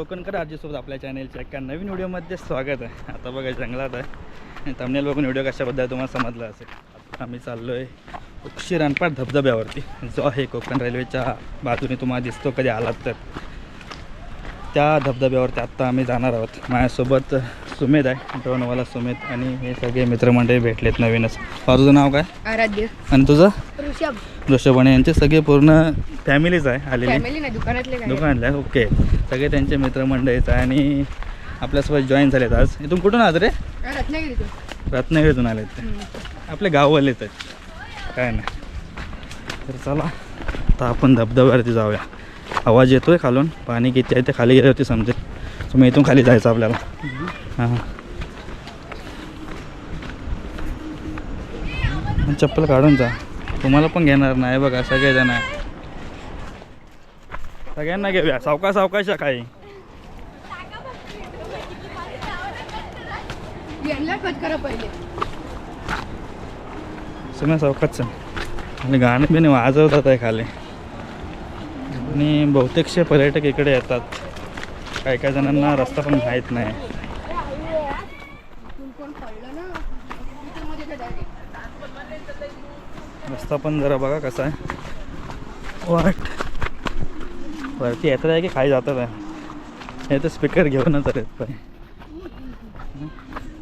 कोकणकर आजीसोबत आपल्या चॅनेलच्या एका नवीन व्हिडिओमध्ये स्वागत आहे. आता बघा जंगलात आहे. तमनेल बघून व्हिडिओ कशाबद्दल तुम्हाला समजला असेल. आता आम्ही चाललो आहे उक्षी रानपाट धबधब्यावरती. जो आहे कोकण रेल्वेच्या बाजूने तुम्हाला दिसतो कधी आलात तर. त्या धबधब्यावरती आत्ता आम्ही जाणार आहोत. माझ्यासोबत सुमेध आहे ड्रोनवाला सुमेध आणि हे सगळे मित्रमंडळी भेटलेत नवीनच. तुझं नाव काय? आराध्य. आणि तुझं? ऋषभ. ऋषभणे यांचे सगळे पूर्ण फॅमिलीच आहे आलेली. फॅमिली नाही दुकानातले काय? दुकानला आहे? ओके. सगळे त्यांचे मित्रमंडळीच आहे आणि आपल्यासोबत जॉईन झालेत आज. इथून कुठून आहात रे? रत्नागिरीतून रत्नागिरीतून आलेत. ते. आपले गाववालेच आहेत. काय नाही. तर चला आता आपण धबधब्यावरती जाऊया. आवाज येतोय खालून पाणी किती आहे ते खाली गेल्यावरती समजेल सो मग इथून खाली जायचं आपल्याला. हां चप्पल काढून जा. तुम्हाला पण घेणार नाही बघा सगळेजण आहे. सगळ्यांना घेऊया. सावका सावकाशा काही. सगळं सावकाच आणि गाणं बिणे वाजवतात आहे खाली. आणि बहुतेकशे पर्यटक इकडे येतात. काही काही जणांना रस्ता पण माहीत नाही. रस्ता पण जरा बघा कसा आहे. वाट वरती येतात आहे की खाली जातात आहे? हे तर स्पीकर घेऊनच आहेत पाय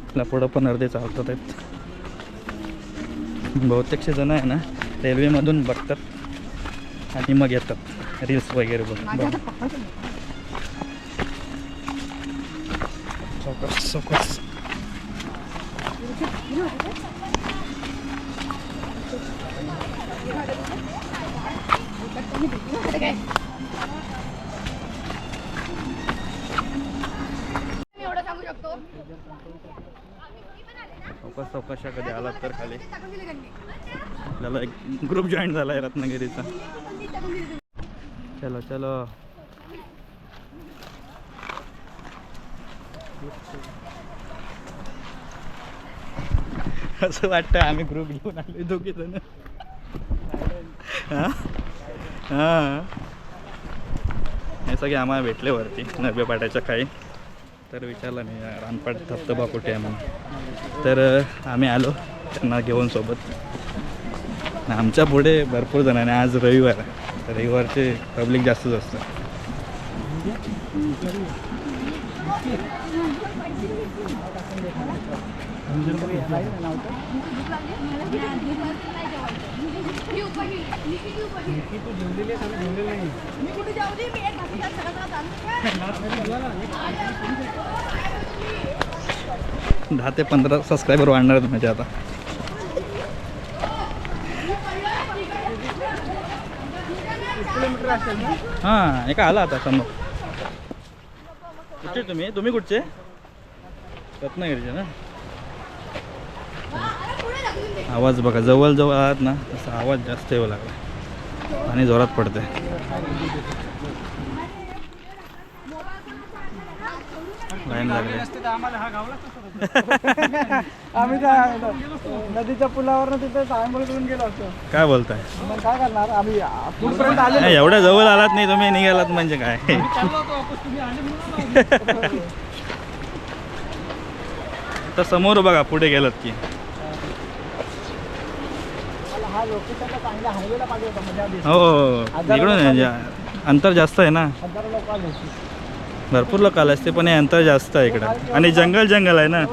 आपल्या पुढं पण अर्धे चालतात आहेत. बहुतेकशे जण आहे ना रेल्वेमधून बघतात आणि मग येतात. रील्स वगैरे बघ. चौकस चौकस चौकशा कधी आलात तर खाली. आपल्याला एक ग्रुप जॉईन झाला आहे रत्नागिरीचा. चलो चलो। असं वाटतं आम्ही ग्रुप घेऊन आलो दोघे जण. हां? हे. सगळे आम्हाला भेटले वरती नव्या पाट्याच्या काही तर विचारलं नाही रानपाट धबधबा कुठे आहे म्हणून. तर आम्ही आलो त्यांना घेऊन सोबत. आमच्या पुढे भरपूर जण आणि आज रविवार आहे. तर रविवारचे पब्लिक जास्तच असतं. दहा ते पंधरा सबस्क्रायबर वाढणार तुम्ही आता. हां एका आला आता समोर. कुठचे तुम्ही? तुम्ही कुठचे? रत्नागिरीचे ना? आवाज बघा जवळ जवळ आहात ना तसा आवाज जास्त येऊ लागला. आणि जोरात पडते लाईन लागले. आम्ही त्या नदीच्या पुलावर तिथे सायंबल करून गेलो असतो काय बोलताय? मग काय करणार? आम्ही पुलपर्यंत आले नाही, एवढ्या जवळ आलात नाही तुम्ही निघालात म्हणजे काय? चाललो होतो वापस तुम्ही आले म्हणून आलो. तर समोर बघा पुढे गेलात की. मला हा लोकेशनला चांगल्या हायवेला पाहिजे होता म्हणजे आधी. हो हो इकडून आहे, जा- अंतर जास्त आहे ना. हजारो लोक आले भरपूर लोक आले असते पण हे अंतर जास्त आहे इकडं. आणि जंगल जंगल आहे ना?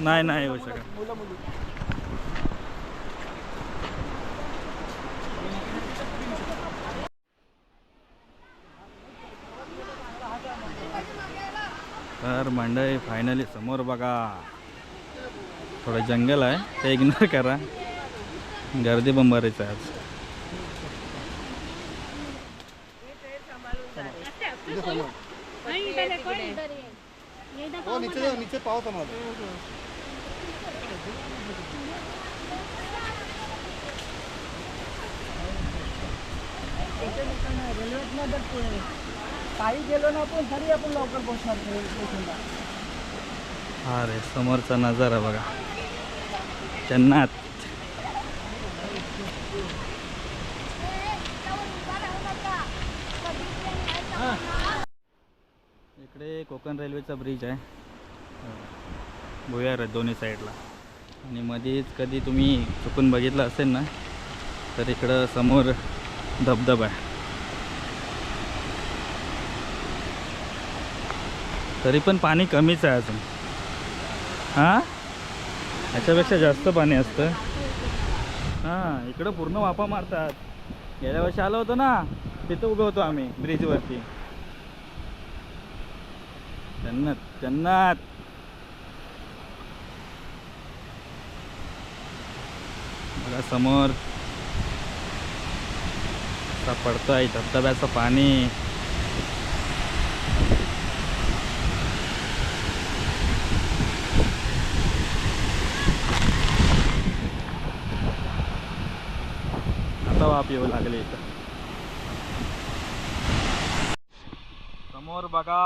नाही नाही येऊ शकत. तर मंडळी फायनली समोर बघा. थोडं जंगल आहे ते इग्नोर करा. गर्दी पण आहे आज. हो नीचे जाऊ नीचे पाऊस आम्हाला काही गेलो ना आपण तरी आपण लवकर पोहोचणार स्टेशनला. हा रे समोरचा नजारा बघा. जन्नात. इकडे कोकण रेल्वेचा ब्रिज आहे. भुयार आहे दोन्ही साईडला आणि मध्येच कधी तुम्ही चुकून बघितलं असेल ना तर इकडं समोर धबधबा आहे. तरी पण पाणी कमीच आहे अजून. हां? ह्याच्यापेक्षा जास्त पाणी असतं. हां इकडं पूर्ण वापा मारतात. गेल्या वर्षी आलो होतो ना तिथं उभे होतो आम्ही ब्रिजवरती जन्नत जन्नत बघा समोर. पडतोय धबधब्याचं पाणी. आता वाप येऊ लागले इथं. समोर बघा.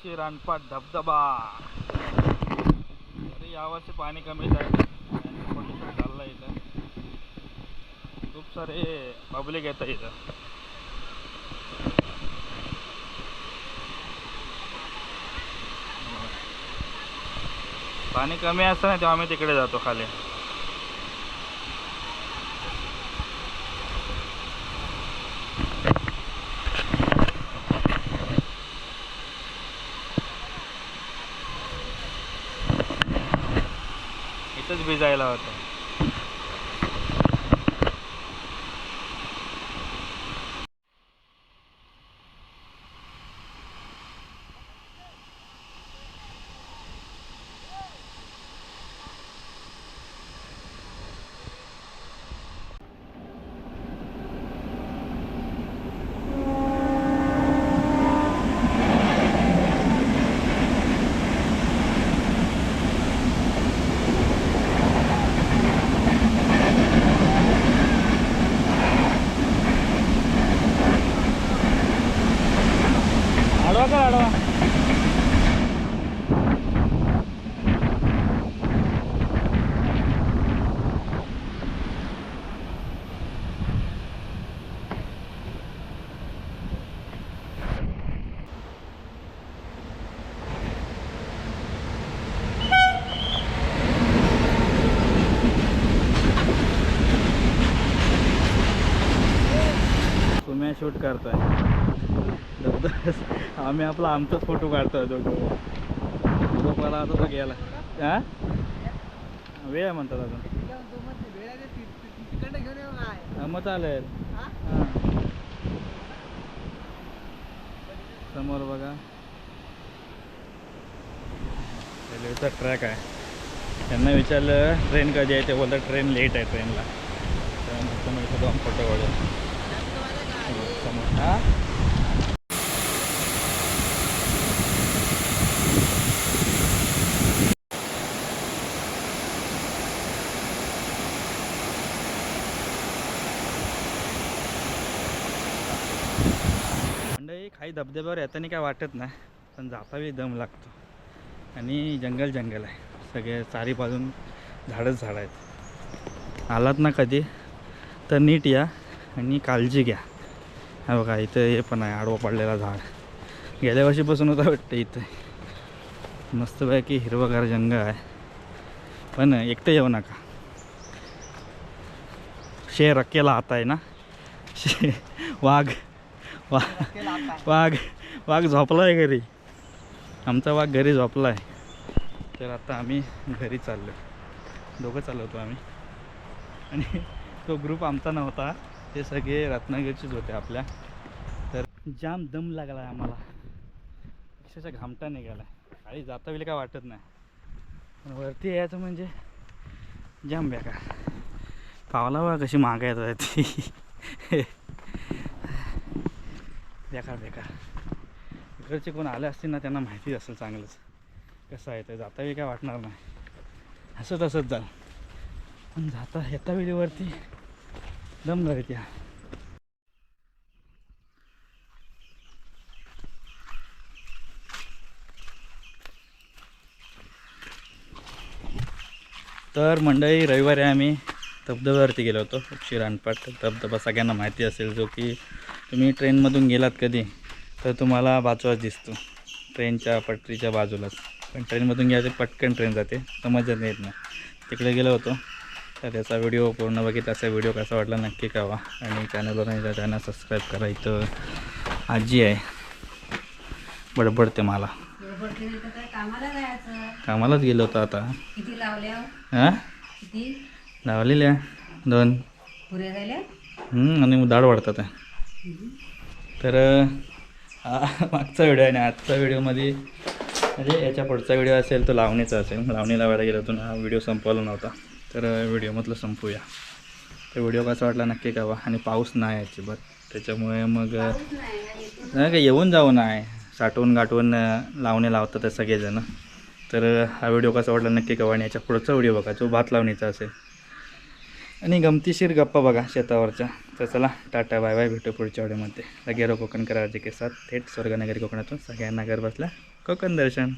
पक्षी रानपाट धबधबा तरी यावर्षी पाणी कमीच आहे पोल्युशन चाललं इथं. खूप सारे पब्लिक येतं इथं. पाणी कमी असतं ना तेव्हा आम्ही तिकडे जातो खाली. भिजायला होतं आडवा का आडवा तुम्ही शूट करताय आम्ही आपला आमचाच फोटो काढतोय दोघं. मला आता तो गेला. हा? वेळ म्हणतात अजून. मग चालेल. समोर बघा. रेल्वेचा ट्रॅक आहे. त्यांना विचारलं ट्रेन कधी आहे? ते बोलतात ट्रेन लेट आहे ट्रेनला. तर मग इथं जाऊन फोटो काढू समोर. हा? खाई काही धबधब्यावर येताना काय वाटत नाही पण जातावेळी दम लागतो. आणि जंगल जंगल आहे. सगळे चारी बाजून झाडंच झाडं आहेत. आलात ना कधी? तर नीट या आणि काळजी घ्या. हा बघा इथं हे पण आहे आडवं पडलेला झाड. गेल्या वर्षीपासून होता वाटतं इथं. मस्तपैकी हिरवगार जंगल आहे. पण एकटं येऊ नका. शेर अकेला आता आहे ना? शे वाघ. वा वाघ वाघ झोपला आहे घरी. आमचा वाघ घरी झोपला आहे तर आता आम्ही घरी चाललो दोघं चालवतो आम्ही. आणि तो ग्रुप आमचा नव्हता. ते सगळे रत्नागिरीचेच होते आपल्या. तर जाम दम लागला आहे आम्हाला. अक्षरशः घामटा निघाला आहे आणि जाता वेळी काय वाटत नाही. पण वरती यायचं म्हणजे जाम बेकार. पावला बघा कशी मागायचं ती. बेकार बेकार. इकडचे कोण आले असतील ना त्यांना माहिती असेल चांगलंच. कसं आहे ते जाता काय वाटणार नाही. असं तसंच जाल. पण जाता येता वेळीवरती दम त्या तर मंडळी रविवारी आम्ही धबधब्यावरती गेलो होतो. श्रीरानपाट धबधबा सगळ्यांना माहिती असेल जो की तुम्ही ट्रेनमधून गेलात कधी तर तुम्हाला बाजूलाच दिसतो. ट्रेनच्या पटरीच्या बाजूलाच. पण ट्रेनमधून घ्यायचे पटकन ट्रेन जाते समजत येत नाही. तिकडे गेलो होतो तर त्याचा व्हिडिओ पूर्ण बघितला असा व्हिडिओ कसा वाटला नक्की कळवा. आणि चॅनलवर नाही चॅनल सबस्क्राईब करा इथं. आजी आहे. बडबडते मला. कामालाच गेलो होतो आता. हां? लावलेल्या. दोन. आणि डाळ वाढतात. आहे तर हा मागचा व्हिडिओ आहे ना आजचा व्हिडिओमध्ये म्हणजे याच्या पुढचा व्हिडिओ असेल तो लावणीचा असेल. लावणी लावायला गेलो ना हा व्हिडिओ संपवला नव्हता. तर व्हिडिओमधलं संपूया. तर व्हिडिओ कसा वाटला नक्की कळवा. आणि पाऊस नाही अजिबात. त्याच्यामुळे मग नाही का येऊन जाऊ नाही. साठवून गाठवून लावणे लावतात ते सगळेजण. तर हा व्हिडिओ कसा वाटला नक्की कळवा. आणि याच्या पुढचा व्हिडिओ बघा जो भात लावणीचा असेल. आणि गमतीशीर गप्पा बघा शेतावरच्या. तर चला टाटा बाय बाय भेटू पुढच्या व्हिडिओमध्ये लगेरो कोकण करायचे के साथ थेट स्वर्गनगरी कोकणातून सगळ्यांना घर बसल्या कोकण दर्शन.